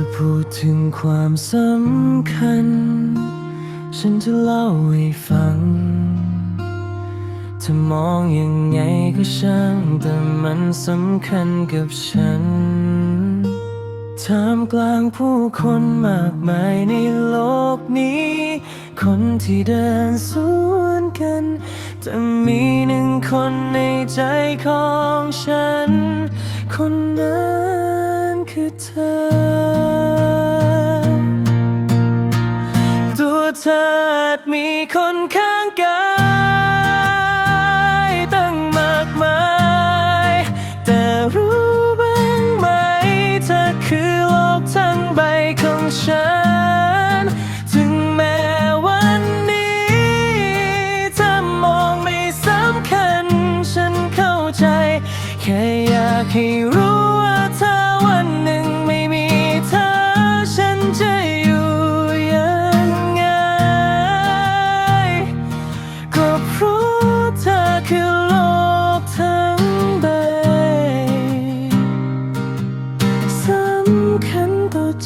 ถ้าพูดถึงความสำคัญ ฉันจะเล่าให้ฟังถ้ามองยังไงก็ช่าง แต่มันสำคัญกับฉันท่ามกลางผู้คนมากมายในโลกนี้ คนที่เดินสวนกัน แต่มีหนึ่งคนในใจของฉัน คนนั้นคือเธอ ธอมีคนข้างกายตั้งมากมาย แต่รู้บ้างไหมเธอคือโลกทั้งใบของฉัน ถึงแม้วันนี้เธอมองไม่สำคัญ ฉันเข้าใจ แค่อยากให้รู้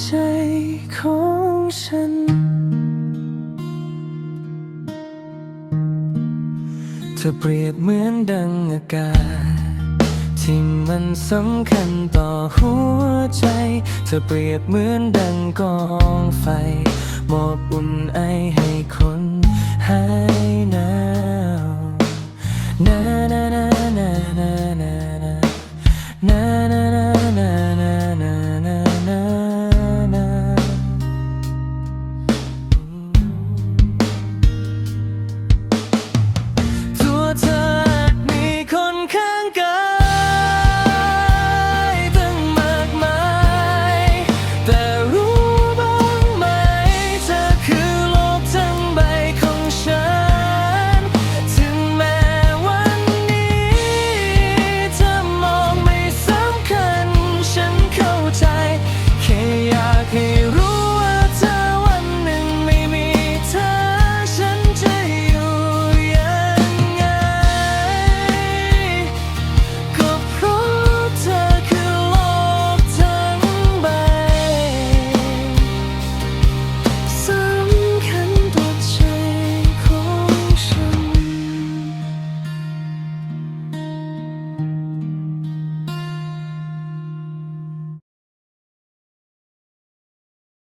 ใจของฉัน เธอเปรียบเหมือนดังอากาศ ที่มันสำคัญต่อหัวใจ เธอเปรียบเหมือนดังกองไฟ มอบอุ่นไอให้คนหายหนาวนา